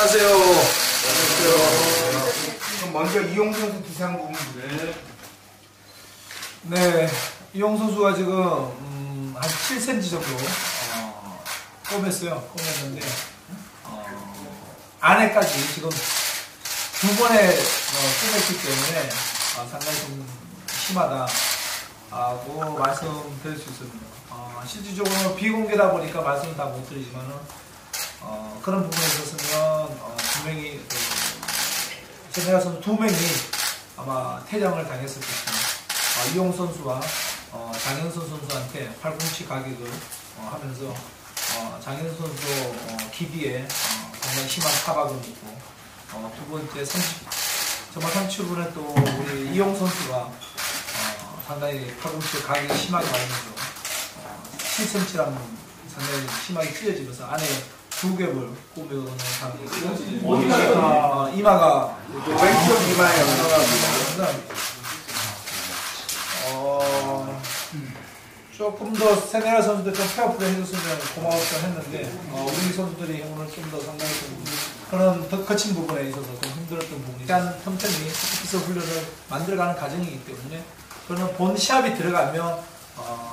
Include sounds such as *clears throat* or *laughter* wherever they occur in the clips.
안녕하세요. 그럼 먼저 이용 선수 기상금 네. 네, 이용 선수가 지금 음, 한 7cm 정도 어, 꿰맸어요. 꿰맸는데 어, 안에까지 지금 두 번에 어, 꿰맸기 때문에 어, 상당히 좀 심하다고 말씀드릴 수 있습니다. 어, 실질적으로 비공개다 보니까 말씀을 다 못 드리지만은 어, 그런 부분에 있었으면 어, 분명히 그, 제네가 선수 두 명이 아마 퇴장을 당했을 것입니다. 어, 이용 선수와 어, 장현선 선수한테 팔꿈치 가격을 어, 하면서 어, 장현선 선수 어, 기비에 어, 상당히 심한 타박을 입고 어, 두 번째 30, 정말 37분에 또 우리 이용 선수가 어, 상당히 팔꿈치 가격이 심하게 맞으면서 어, 7cm라는 상당히 심하게 찢어지면서 안에 두 겹을 꾸며놓은 상황이 있고 어, 이마가 왼쪽 이마에 연결합니다. 어, 조금 더 세네갈 선수들 좀 페어플레이 해줬으면 고마웠다 했는데 어, 우리 선수들이 오늘 좀 더 상당히 좀 그런 더 거친 부분에 있어서 좀 힘들었던 부분이 일단 틈틈이 스피스 훈련을 만들어가는 과정이기 때문에 그러면 본 시합이 들어가면 어,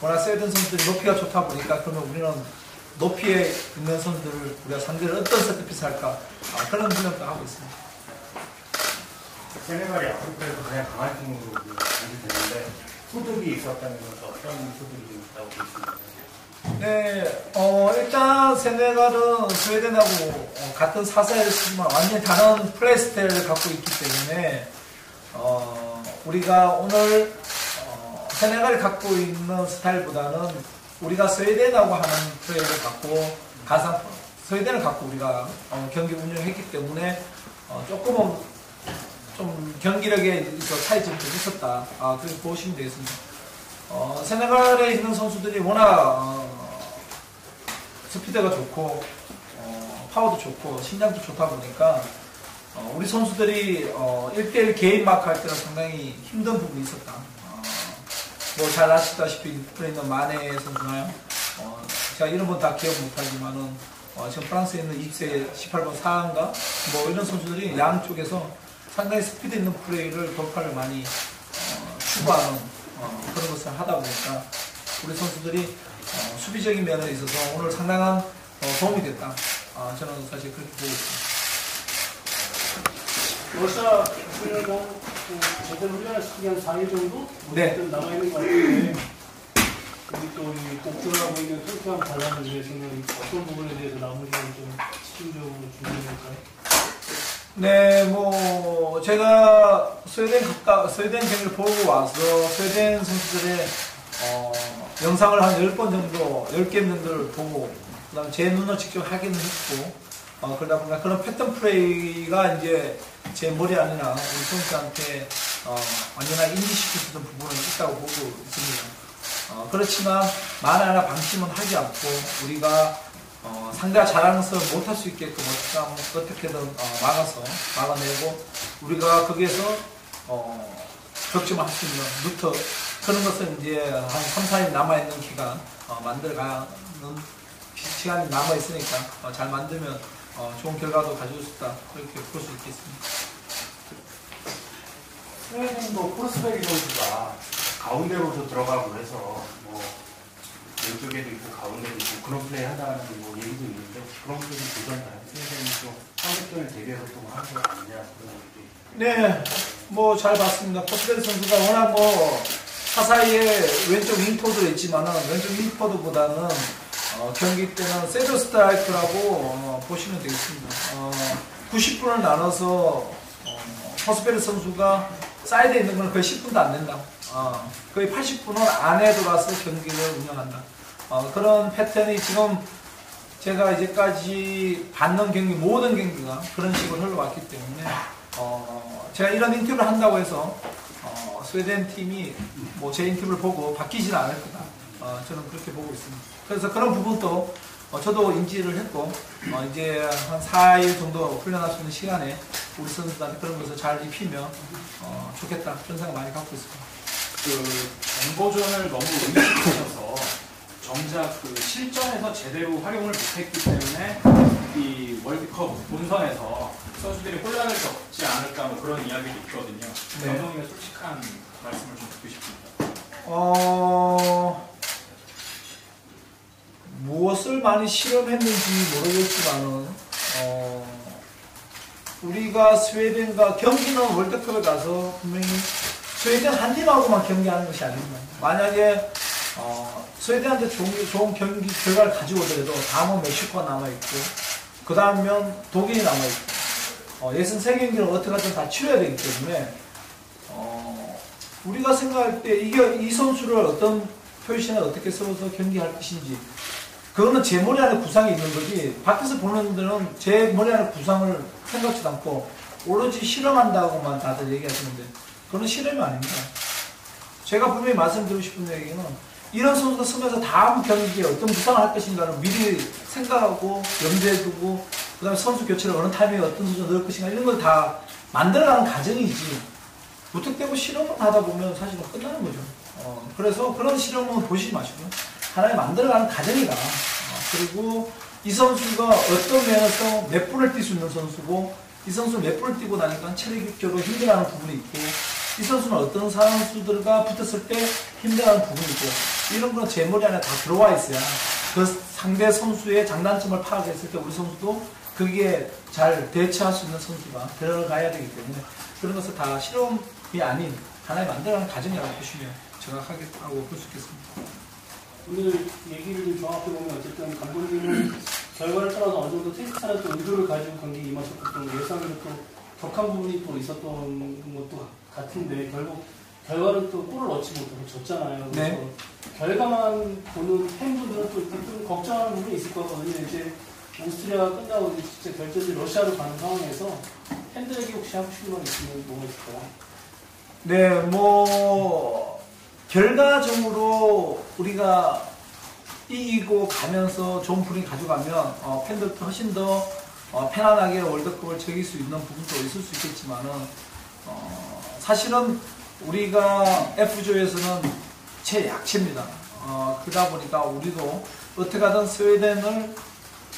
워낙 세든 선수들이 높이가 좋다 보니까 그러면 우리는 높이에 있는 선수들을 우리가 상대를 어떤 세트피스 할까 아, 그런 훈련도 하고 있습니다. 세네갈이 아프리카에서 가장 강한 팀으로 간주되는데 소득이 있었다는 건 어떤 소득이 있다고 보십니까? 네, 어, 일단 세네갈은 스웨덴하고 어, 같은 사사를 쓰지만 완전히 다른 플레이 스타일을 갖고 있기 때문에 어, 우리가 오늘 어, 세네갈이 갖고 있는 스타일보다는 우리가 스웨덴하고 하는 플레이를 갖고 가상 스웨덴을 갖고 우리가 어, 경기 운영했기 때문에 어, 조금은 좀 경기력에 차이점이 좀 있었다. 아, 그렇게 보시면 되겠습니다. 어, 세네갈에 있는 선수들이 워낙 어, 스피드가 좋고 어, 파워도 좋고 신장도 좋다 보니까 어, 우리 선수들이 어, 1대1 개인 마크 할 때는 상당히 힘든 부분이 있었다. 어, 뭐잘 아시다시피 프레있는 마네 선수나요? 어, 제가 이런 건 다 기억 못하지만은 어, 지금 프랑스에 있는 입세 18번 사한가 뭐 이런 선수들이 양쪽에서 상당히 스피드 있는 플레이를 돌파를 많이 어, 추구하는 어, 그런 것을 하다 보니까 우리 선수들이 어, 수비적인 면에 있어서 오늘 상당한 어, 도움이 됐다. 아, 저는 사실 그렇게 보고 있습니다. 훈련도 제대로 훈련을 시키기 한 4일 정도? 네. 어쨌든 남아있는 것 같은데 우리 또 이 복들하고 있는 통쾌한 반란을 위해서는 어떤 부분에 대해서 나머지는 좀 집중적으로 준비할까요? 네, 뭐 제가 스웨덴 갔다 스웨덴 경기를 보고 와서 스웨덴 선수들의 어, 영상을 한 10번 정도, 10개 정도를 보고 그다음에 제 눈으로 직접 확인을 했고 어, 그러다 보니까 그런 패턴 플레이가 이제 제 머리 안이나 우리 선수한테 어, 수 있는 부분은 있다고 보고 있습니다. 어, 그렇지만 만 하나 방심은 하지 않고 우리가 어, 상대가 것을 못할 수 있게끔 어떻게, 어떻게든 어, 막아서 막아내고 우리가 거기에서 어, 득점을 할수 있는 루트 그런 것을 이제 한 3, 4일 남아있는 기간 어, 만들어가는 시- 시간이 남아있으니까 어, 잘 만들면 어, 좋은 결과도 가져올 수 있다 그렇게 볼 수 있겠습니다. 스웨덴도 포르스베리 선수가 가운데로도 들어가고 해서 뭐 왼쪽에도 있고 가운데도 있고 그런 플레이 하다는 뭐 얘기도 있는데 그런 플레이 보던가요? 스웨덴이 좀 상대편을 대비해서 좀 하는 거 아니냐 그런 있고 네, 뭐 잘 봤습니다. 포스베리 선수가 워낙 뭐 사사이에 왼쪽 윙포도 있지만은 왼쪽 윙포드보다는 어, 경기 때는 세드 스트라이크라고 어, 보시면 되겠습니다. 어, 90분을 나눠서 어, 포스베리 선수가 사이드에 있는 건 거의 10분도 안 된다. 어, 거의 80분은 안에 들어와서 경기를 운영한다. 어, 그런 패턴이 지금 제가 이제까지 받는 경기 모든 경기가 그런 식으로 흘러왔기 때문에 어, 제가 이런 인터뷰를 한다고 해서 어, 스웨덴 팀이 뭐 제 인터뷰를 보고 바뀌지는 않을 거다. 어, 저는 그렇게 보고 있습니다. 그래서 그런 부분도 어, 저도 인지를 했고 어, 이제 한 4일 정도 훈련할 수 있는 시간에 우리 선수들한테 그런 것을 잘 입히면 어, 좋겠다 그런 생각 많이 갖고 있습니다. 그 정보전을 너무 의식하셔서 정작 그 실전에서 제대로 활용을 못했기 때문에 이 월드컵 본선에서 선수들이 혼란을 겪지 않을까 뭐 그런 이야기도 있거든요. 네. 감독님의 솔직한 말씀을 좀 듣고 싶습니다. 어, 무엇을 많이 실험했는지 모르겠지만은, 어, 우리가 스웨덴과 경기는 월드컵에 가서 분명히 스웨덴 한 팀하고만 경기하는 것이 아닙니다. 만약에, 어, 스웨덴한테 좋은, 좋은 경기 결과를 가지고 오더라도 다음은 멕시코가 남아있고, 그 다음면 독일이 남아있고, 어, 예선 세 경기를 어떻게든 다 치러야 되기 때문에, 어, 우리가 생각할 때 이게 이 선수를 어떤 포지션에 어떻게 세워서 경기할 것인지 그거는 제 머리 안에 구상이 있는 거지 밖에서 보는 분들은 제 머리 안에 구상을 생각지도 않고 오로지 실험한다고만 다들 얘기하시는데 그건 실험이 아닙니다. 제가 분명히 말씀드리고 싶은 얘기는 이런 선수가 쓰면서 다음 경기에 어떤 구상을 할 것인가를 미리 생각하고 염두에 두고 그 다음에 선수 교체를 어느 타이밍에 어떤 선수 넣을 것인가 이런 걸 다 만들어가는 과정이지 무턱대고 실험을 하다 보면 사실은 끝나는 거죠. 어, 그래서 그런 실험은 보시지 마시고요. 하나의 만들어가는 과정이다. 어, 그리고 이 선수가 어떤 면에서 몇 분을 뛸 수 있는 선수고 이 선수 몇 분을 뛰고 나니까 체력적으로 힘들어하는 부분이 있고 이 선수는 어떤 선수들과 붙었을 때 힘들어하는 부분이 있고 이런 거는 제 머리 안에 다 들어와 있어야 그 상대 선수의 장단점을 파악했을 때 우리 선수도 거기에 잘 대처할 수 있는 선수가 들어가야 되기 때문에 그런 것을 다 실험이 아닌 하나의 만들어가는 과정이라고 보시면 정확하겠다고 볼 수 있겠습니다. 오늘 얘기를 좀 정확히 보면 어쨌든 감독님은 결과를 떠나서 어느 정도 테스트하는 또 의도를 가지고 경기에 임하셨고 또 예상으로 또 격한 부분이 또 있었던 것도 같은데 결국 결과는 또 골을 넣지 못하고 졌잖아요. 그래서 네. 결과만 보는 팬분들은 또 좀 걱정하는 부분이 있을 거거든요. 이제 오스트리아가 끝나고 이제 진짜 결전지 러시아로 가는 상황에서 팬들에게 혹시 하고 싶은 말 있으면 뭐가 있을까요? 네, 뭐 결과적으로 우리가 이기고 가면서 좋은 분위 가져가면 어, 팬들도 훨씬 더 어, 편안하게 월드컵을 즐길 수 있는 부분도 있을 수 있겠지만은 어, 사실은 우리가 F조에서는 최약체입니다. 어, 그러다 보니까 우리도 어떻게 하든 스웨덴을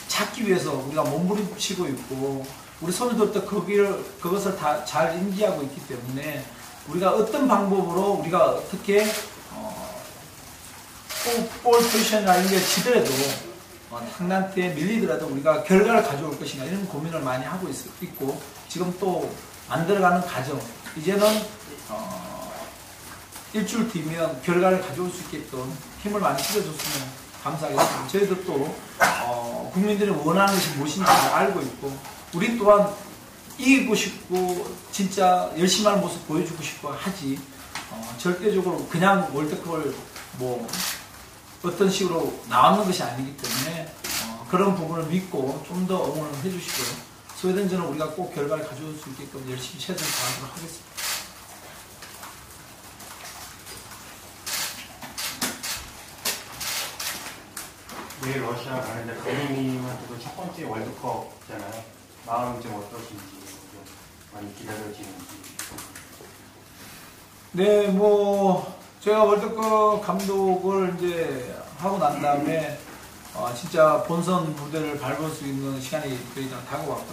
찾기 위해서 우리가 몸부림치고 있고 우리 선수들도 거기를 그것을 다 잘 인지하고 있기 때문에 우리가 어떤 방법으로 우리가 어떻게 어, 볼- 이런 게 지더라도 어, 상대한테 밀리더라도 우리가 결과를 가져올 것인가 이런 고민을 많이 하고 있, 고 지금 또 만들어가는 과정 이제는 어, 일주일 뒤면 결과를 가져올 수 있게끔 힘을 많이 실어줬으면 감사하겠습니다. 저희도 또 어, 국민들이 원하는 것이 무엇인지 잘 알고 있고 우리 또한 이기고 싶고 진짜 열심히 하는 모습 보여주고 싶고 하지 어, 절대적으로 그냥 월드컵을 뭐 어떤 식으로 나오는 것이 아니기 때문에 어, 그런 부분을 믿고 좀 더 응원을 해주시고요. 스웨덴전은 우리가 꼭 결과를 가져올 수 있게끔 열심히 최선을 다하도록 하겠습니다. 내일 러시아 가는데 감독님한테도 첫 번째 월드컵잖아요. 마음이 좀 어떠신지 좀 많이 기다려지는지. 네, 뭐 제가 월드컵 감독을 이제 하고 난 다음에 어, 진짜 본선 무대를 밟을 수 있는 시간이 거의 다 다가왔고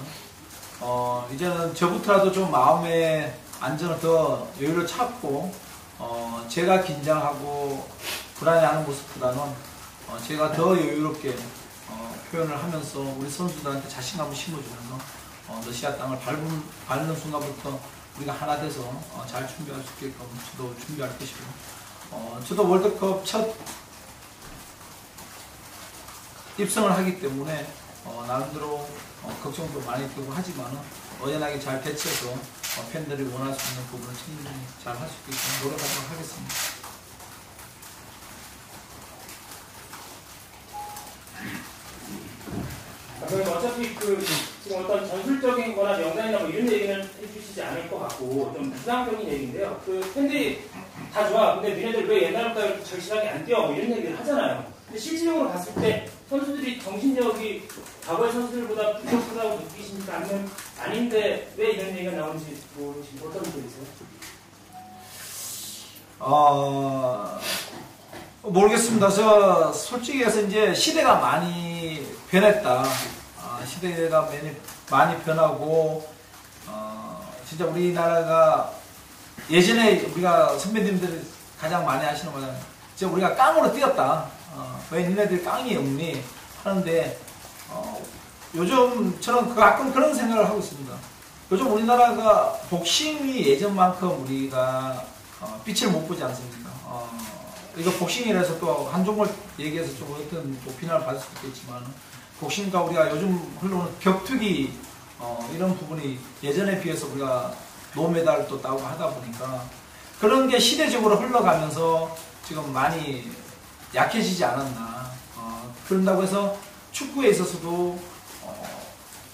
어, 이제는 저부터라도 좀 마음의 안정을 더 여유를 찾고 어, 제가 긴장하고 불안해하는 모습보다는 어, 제가 더 여유롭게 어, 표현을 하면서 우리 선수들한테 자신감을 심어주면서 어, 러시아 땅을 밟은, 밟는 순간부터 우리가 하나 돼서 어, 잘 준비할 수 있게끔 저도 준비할 것이고 어, 저도 월드컵 첫 입성을 하기 때문에 어, 나름대로 어, 걱정도 많이 되고 하지만은 어연하게 잘 대처해서 어, 팬들이 원할 수 있는 부분을 충분히 잘 할 수 있게끔 노력하도록 하겠습니다. 그럼 어차피 그 지금 어떤 전술적인 거나 명단이나 뭐 이런 얘기는 해주시지 않을 것 같고 좀 부상적인 얘기인데요. 그 팬들이 다 좋아. 근데 니네들 왜 옛날보다 이렇게 절실하게 안 뛰어? 뭐 이런 얘기를 하잖아요. 근데 실질적으로 봤을 때 선수들이 정신력이 과거의 선수들보다 부족하다고 느끼십니까? 아니면 아닌데 왜 이런 얘기가 나오는지 뭐 지금 어떤 분이세요? 어, 모르겠습니다. 저 솔직히 해서 이제 시대가 많이 변했다. 아, 시대가 많이, 많이 변하고 어, 진짜 우리나라가 예전에 우리가 선배님들이 가장 많이 하시는 거는 진짜 우리가 깡으로 뛰었다. 어, 왜 니네들 깡이 없니? 하는데 어, 요즘 저는 그 가끔 그런 생각을 하고 있습니다. 요즘 우리나라가 복싱이 예전만큼 우리가 어, 빛을 못 보지 않습니까? 어, 이거 복싱이라서 또 한종을 얘기해서 좀 어떤 또 비난을 받을 수도 있겠지만 복싱과 우리가 요즘 흘러오는 격투기 어, 이런 부분이 예전에 비해서 우리가 노메달을 또 따고 하다 보니까 그런 게 시대적으로 흘러가면서 지금 많이 약해지지 않았나. 어, 그런다고 해서 축구에 있어서도 어,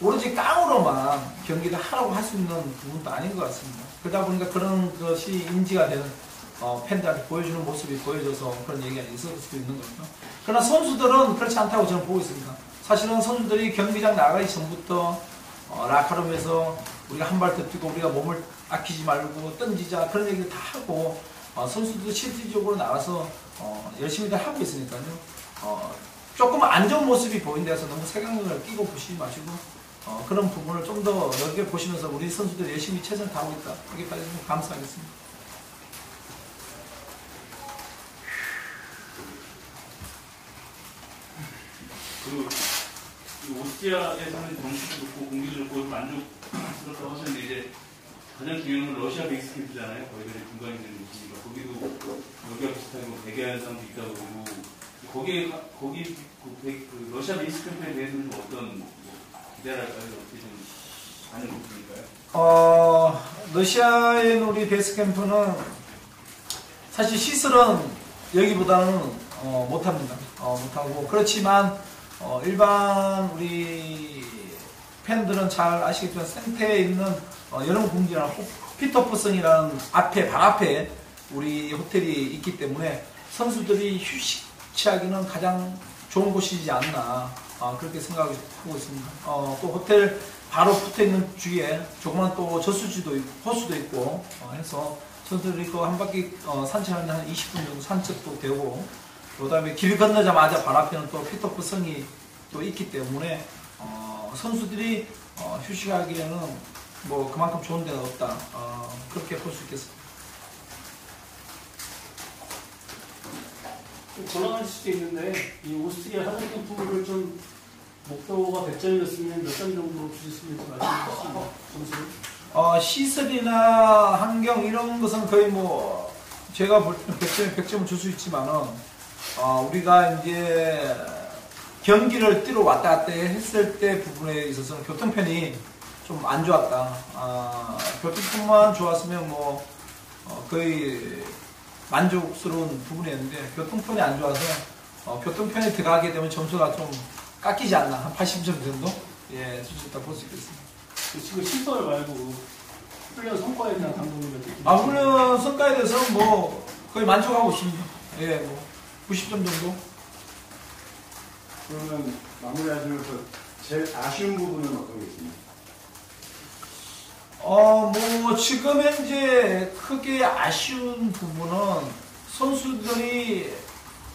오로지 깡으로만 경기를 하라고 할 수 있는 부분도 아닌 것 같습니다. 그러다 보니까 그런 것이 인지가 되는 어, 팬들한테 보여주는 모습이 보여져서 그런 얘기가 있을 수도 있는 거죠. 그러나 선수들은 그렇지 않다고 저는 보고 있습니다. 사실은 선수들이 경기장 나가기 전부터 어, 라카룸에서 우리가 한 발 더 뛰고 우리가 몸을 아끼지 말고 던지자 그런 얘기를 다 하고 어, 선수들도 실질적으로 나가서 어, 열심히들 하고 있으니까요. 어, 조금 안 좋은 모습이 보인다서 너무 색안경을 끼고 보시지 마시고 어, 그런 부분을 좀 더 넓게 보시면서 우리 선수들 열심히 최선을 다하고 있다. 여기까지 좀 감사하겠습니다. 그, 그 오스트리아에서는 정치도 좋고 공기도 좋고 만족스럽다고 하셨는데 이제 가장 중요한 건 러시아 베이스 캠프잖아요. 거기가 중간에 있는 곳이니까 거기도 여기와 비슷하게 뭐 대기하는 사람도 있다고 그러고 거기에 가- 거기 그, 베- 그 러시아 베이스 캠프에 대해서는 좀 어떤 뭐 기대랄까요? 어떻게 좀 하는 부분인가요? 어, 러시아의 우리 베이스 캠프는 사실 시설은 여기보다는 어, 못합니다. 어, 못하고 그렇지만 어, 일반 우리 팬들은 잘 아시겠지만 센터에 있는 어, 여름 공기랑 피터프성이라는 앞에 발 앞에 우리 호텔이 있기 때문에 선수들이 휴식 취하기는 가장 좋은 곳이지 않나 어, 그렇게 생각하고 있습니다. 어, 또 호텔 바로 붙어 있는 주위에 조그만 또 저수지도 있고 호수도 있고 어, 해서 선수들이 그한 바퀴 어, 산책하는데 한 20분 정도 산책도 되고 그 다음에 길 건너자마자 발 앞에는 또 피터프 성이 또 있기 때문에 어, 선수들이 어, 휴식하기에는 뭐 그만큼 좋은 데가 없다 어, 그렇게 볼 수 있겠습니다. 좀 곤란할 수도 있는데 이 오스트리아 사전 캠프를 좀 목표가 100점이었으면 몇 점 정도 주셨으면 좀 말씀해 주시죠. 점수를. 어, 시설이나 환경 이런 것은 거의 뭐 제가 볼 때는 100점에 100점을 줄 수 있지만은 어, 우리가 이제 경기를 뛰러 왔다 갔다 했을 때 부분에 있어서는 교통편이 좀 안 좋았다. 아, 교통편만 좋았으면 뭐 어, 거의 만족스러운 부분이었는데 교통편이 안 좋아서 어, 교통편에 들어가게 되면 점수가 좀 깎이지 않나 한 80점 정도 예, 주셨다 볼 수 있겠습니다. 그 지금 시설 말고 훈련 성과에 대한 감독님의. 아, 물론 성과에 대해서는 뭐 거의 만족하고 있습니다. 예, 뭐 90점 정도. 그러면 마무리하시면서 제일 아쉬운 부분은 어떤 게 있습니까? 어, 뭐 지금 현재 크게 아쉬운 부분은 선수들이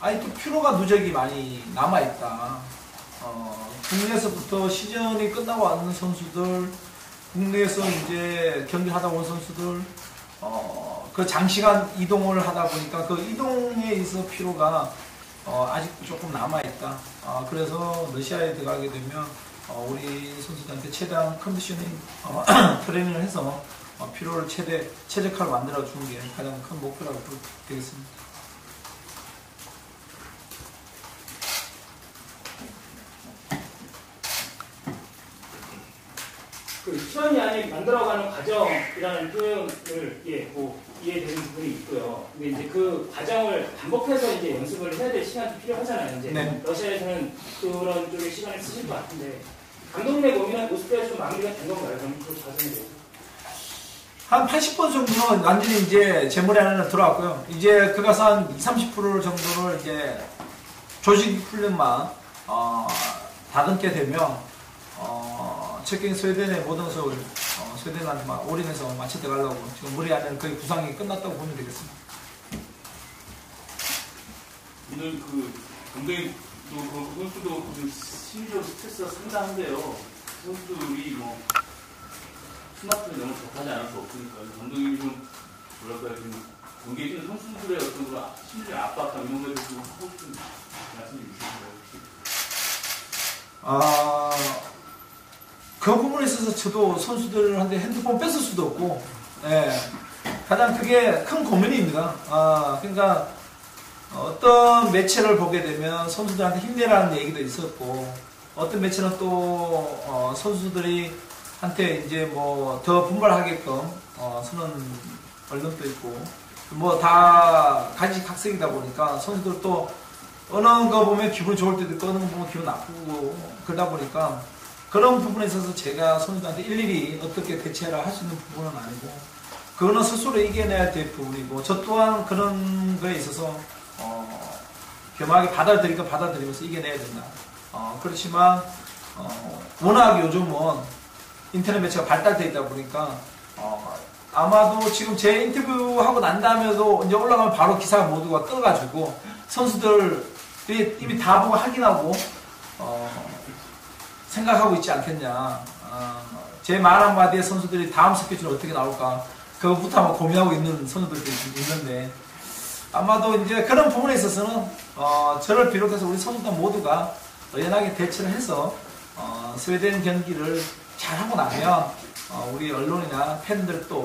아직도 피로가 누적이 많이 남아 있다. 어, 국내에서부터 시즌이 끝나고 왔는 선수들, 국내에서 이제 경기를 하다 온 선수들, 어, 그 장시간 이동을 하다 보니까 그 이동에 있어 피로가 어, 아직도 조금 남아 있다. 어, 그래서 러시아에 들어가게 되면 어, 우리 선수들한테 최대한 컨디셔닝 어, *clears throat* 트레이닝을 해서 어, 피로를 최대 최적화로 만들어 주는 게 가장 큰 목표라고 볼- 되겠습니다. 그 시원이 안에 만들어가는 과정이라는 표현을 예, 뭐 이해되는 부분이 있고요. 근데 이제 그 과정을 반복해서 이제 연습을 해야 될 시간도 필요하잖아요. 이제 네. 러시아에서는 그런 쪽에 시간을 쓰실 것 같은데 감독님의 고민은 오스트리아 좀 마무리가 된 건가요? 그럼 그 과정에 대해서. 한 80% 정도는 완전히 이제 재물에 안에 들어왔고요. 이제 그 가서 한 20, 30% 정도를 이제 조직 훈련만 어, 다듬게 되면 어, 체킹 스웨덴의 모든 것을 어, 스웨덴한테만 올인해서 맞춰 들어가려고 지금 무리 안에는 거의 구상이 끝났다고 보면 되겠습니다. 오늘 그 감독님도 그렇고 선수도 좀 심리적 스트레스가 상당한데요. 선수들이 뭐 스마트폰이 너무 접하지 않을 수 없으니까 감독님이 좀 뭐랄까요 좀 경기에 뛰는 선수들의 어떤 그런 심리 압박감 이런 거에 대해서 말씀이 있으신가요? 혹시? 아, 그 부분에 있어서 저도 선수들한테 핸드폰 뺏을 수도 없고, 예. 가장 그게 큰 고민입니다. 아, 그러니까 어떤 매체를 보게 되면 선수들한테 힘내라는 얘기도 있었고, 어떤 매체는 또 어, 선수들이 한테 이제 뭐 더 분발하게끔 어, 쓰는 언론도 있고, 뭐 다 가지각색이다 보니까 선수들 또 어느 거 보면 기분 좋을 때도 있고 어느 거 보면 기분 나쁘고 그러다 보니까 그런 부분에 있어서 제가 선수들한테 일일이 어떻게 대처를 할수 있는 부분은 아니고 그거는 스스로 이겨내야 될 부분이고 저 또한 그런 거에 있어서 어, 겸하게 받아들이고 받아들이면서 이겨내야 된다. 어, 그렇지만 어, 워낙 요즘은 인터넷 매체가 발달되어 있다 보니까 어, 아마도 지금 제 인터뷰하고 난 다음에도 이제 올라가면 바로 기사가 모두가 떠가지고 선수들이 이미 다 보고 확인하고 어, 생각하고 있지 않겠냐. 제말 한마디에 선수들이 다음 스케줄 어떻게 나올까 그것부터 아마 고민하고 있는 선수들도 있는데 아마도 이제 그런 부분에 있어서는 어, 저를 비롯해서 우리 선수들 모두가 연하게 대처를 해서 어, 스웨덴 경기를 잘하고 나면 어, 우리 언론이나 팬들도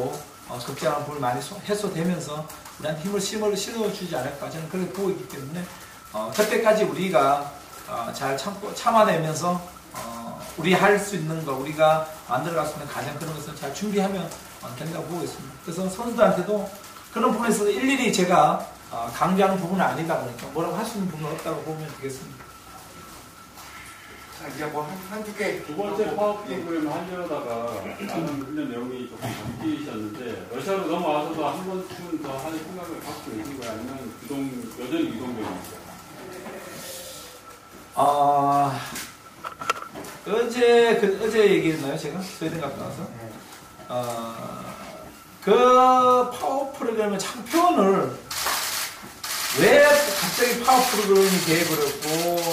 어, 걱정하는 부분이 많이 소- 해소되면서 우리한테 힘을 심어 실어주지 않을까 저는 그렇게 보고 있기 때문에 어, 그때까지 우리가 어, 잘 참고 참아내면서 어, 우리 할 수 있는 거 우리가 만들어갈 수 있는 가장 그런 것을 잘 준비하면 어, 된다고 보고 있습니다. 그래서 선수들한테도 그런 부분에서 일일이 제가 어, 강조하는 부분은 아니다 보니까 뭐라고 할 수 있는 부분은 없다고 보면 되겠습니다. 자, 이제 뭐 한, 한두 개. 두 번째 파워 프로그램 하려다가 다른 훈련 내용이 조금 바뀌셨는데 러시아로 넘어와서도 한 번쯤 더 하는 생각을 갖고 계신 거예요? 아니면 이동, 여전히 이동되고 있어요? 아 어 제 그 어제 얘기했나요 제가? 스웨덴 갔다 와서? 아, 그 파워 프로그램의 참 표현을 왜 갑자기 파워 프로그램이 돼버렸고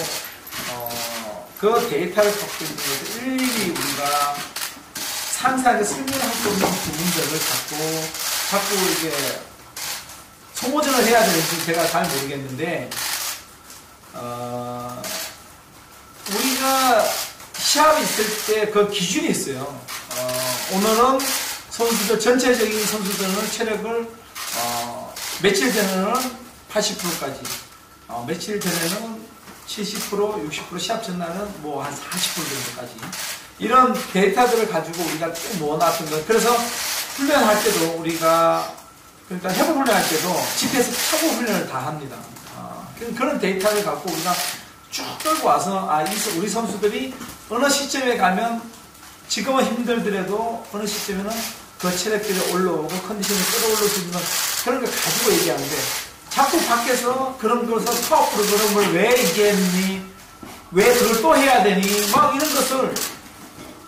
어, 그 데이터를 갖고 있는 것을 일일이 우리가 상세하게 설명할 수 없는 부분들을 자꾸 자꾸 이게 소모전을 해야 되는지 제가 잘 모르겠는데 어, 시합이 있을 때 그 기준이 있어요. 어, 오늘은 선수들, 전체적인 선수들은 체력을, 어, 며칠 전에는 80%까지, 어, 며칠 전에는 70%, 60% 시합 전날은 뭐 한 40% 정도까지. 이런 데이터들을 가지고 우리가 쭉 모아놨던 거. 그래서 훈련할 때도 우리가, 그러니까 해본 훈련할 때도 GPS 타고 훈련을 다 합니다. 어, 그런 데이터를 갖고 우리가 쭉 끌고 와서 아, 우리 선수들이 어느 시점에 가면 지금은 힘들더라도 어느 시점에는 그 체력들이 올라오고 수 있는 그런 걸 가지고 얘기하는데 자꾸 밖에서 그런 것을 파워 프로그램을 왜 이게 했니? 왜 그걸 또 해야 되니? 막 이런 것을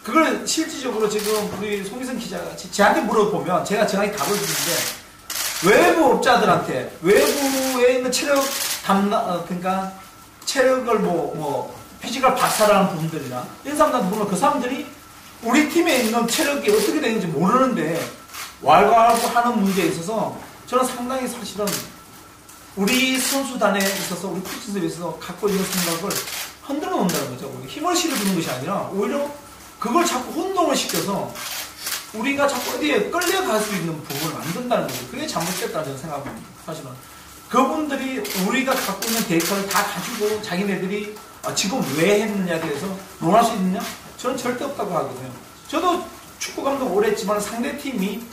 그걸 실질적으로 지금 우리 송기성 기자가 지- 저한테 물어보면 제가 정확히 답을 주는데 외부 업자들한테 외부에 있는 체력 담당 어, 그러니까 체력을 뭐, 뭐, 피지컬 박살하는 분들이나, 이런 사람들한테 보면 그 사람들이 우리 팀에 있는 체력이 어떻게 되는지 모르는데, 왈가왈부 하는 문제에 있어서 저는 상당히 사실은 우리 선수단에 있어서, 우리 코치들에 있어서 갖고 있는 생각을 흔들어 놓는다는 거죠. 힘을 실어주는 것이 아니라, 오히려 그걸 자꾸 혼동을 시켜서 우리가 자꾸 어디에 끌려갈 수 있는 부분을 만든다는 거죠. 그게 잘못됐다는 저는 생각합니다. 사실은. 그분들이 우리가 갖고 있는 데이터를 다 가지고 자기네들이 아, 지금 왜 했느냐에 대해서 논할 수 있느냐? 저는 절대 없다고 하거든요. 저도 축구 감독 오래 했지만 상대 팀이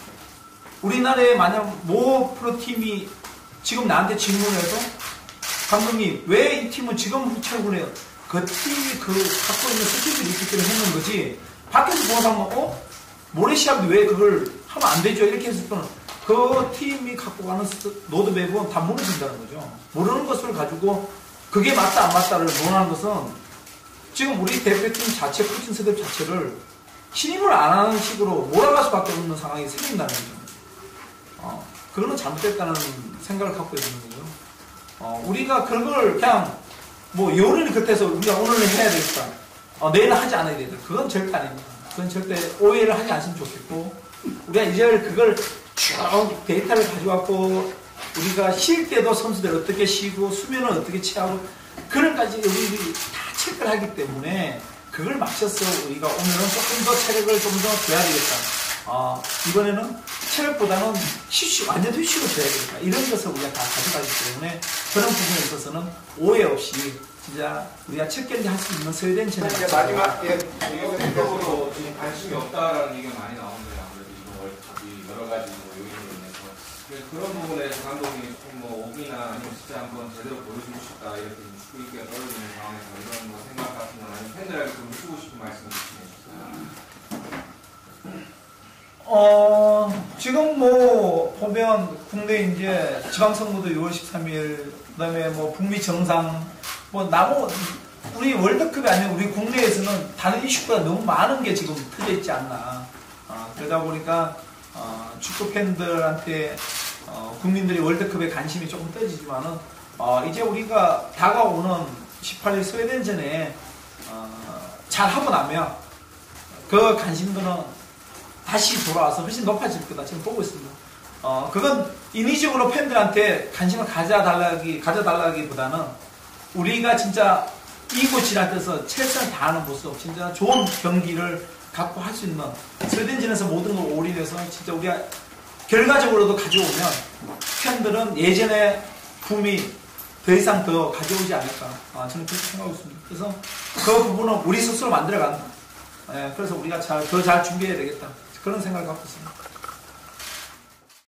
우리나라에 만약 모 프로팀이 지금 나한테 질문해도 감독님 왜 이 팀은 지금 최고해요 그 팀이 그 갖고 있는 스킬들이 있기 때문에 했는 거지 밖에서 보는 사람은 어? 모래 시합이 왜 그걸 하면 안 되죠 이렇게 했을 때는 그 팀이 갖고 가는 스- 로드맵은 다 무너진다는 거죠. 모르는 것을 가지고 그게 맞다 안 맞다를 논하는 것은 지금 우리 대표팀 자체 코칭 세대 자체를 신임을 안 하는 식으로 몰아갈 수밖에 없는 상황이 생긴다는 거죠. 어, 그거는 잘못됐다는 생각을 갖고 있는 거죠. 어, 우리가 그런 걸 그냥 뭐 요리를 겉에서 우리가 오늘은 해야 되겠다. 어, 내일은 하지 않아야 된다. 그건 절대 아닙니다. 그건 절대 오해를 하지 않으면 좋겠고 우리가 이제 그걸 쭉 데이터를 가져갖고 우리가 쉴 때도 선수들 어떻게 쉬고 수면을 어떻게 취하고 그런까지 우리들이 다 체크를 하기 때문에 그걸 맞춰서 우리가 오늘은 조금 더 체력을 좀 더 줘야 되겠다. 어, 이번에는 체력보다는 휴식, 완전 휴식을 줘야 되겠다. 이런 것을 우리가 다 가져가기 때문에 그런 부분에 있어서는 오해 없이 진짜 우리가 첫 경기 할수 있는 스웨덴 전에 이제 마지막 예, 의견적으로 지금 관심이 없다라는 얘기가 많이 나오는데 아무래도 이번 월드컵이 여러 가지 뭐 요인으로 인해서 그래서 그런 부분에서 감독이 조금 뭐 오기나 아니면 진짜 한번 제대로 보여주고 싶다 이렇게 좀 축구 인기가 떨어지는 상황에서 이런 뭐 생각 같은 거나 팬들에게 좀 주고 싶은 좀 해주세요. 어, 지금 뭐, 보면, 국내 이제 지방 선거도 6월 13일, 그 다음에 뭐, 북미 정상, 뭐, 나무, 우리 월드컵이 아니라 우리 국내에서는 다른 이슈가 너무 많은 게 지금 터져 있지 않나. 어, 그러다 보니까, 어, 축구 팬들한테, 어, 국민들이 월드컵에 관심이 조금 떠지지만은, 어, 이제 우리가 다가오는 18일 스웨덴전에, 어, 잘 하고 나면, 그 관심도는 다시 돌아와서 훨씬 높아질 거다 지금 보고 있습니다. 어 그건 인위적으로 팬들한테 관심을 가져달라기 가져달라기보다는 우리가 진짜 이고 지랄해서 최선을 다하는 모습, 진짜 좋은 경기를 갖고 할 수 있는 스웨덴전에서 모든 걸 올인해서 진짜 우리가 결과적으로도 가져오면 팬들은 예전에 붐이 더 이상 더 가져오지 않을까 아, 저는 그렇게 생각하고 있습니다. 그래서 그 부분은 우리 스스로 만들어간다. 예, 그래서 우리가 잘, 더 잘 준비해야 되겠다. 그런 생각을 갖고 있습니다.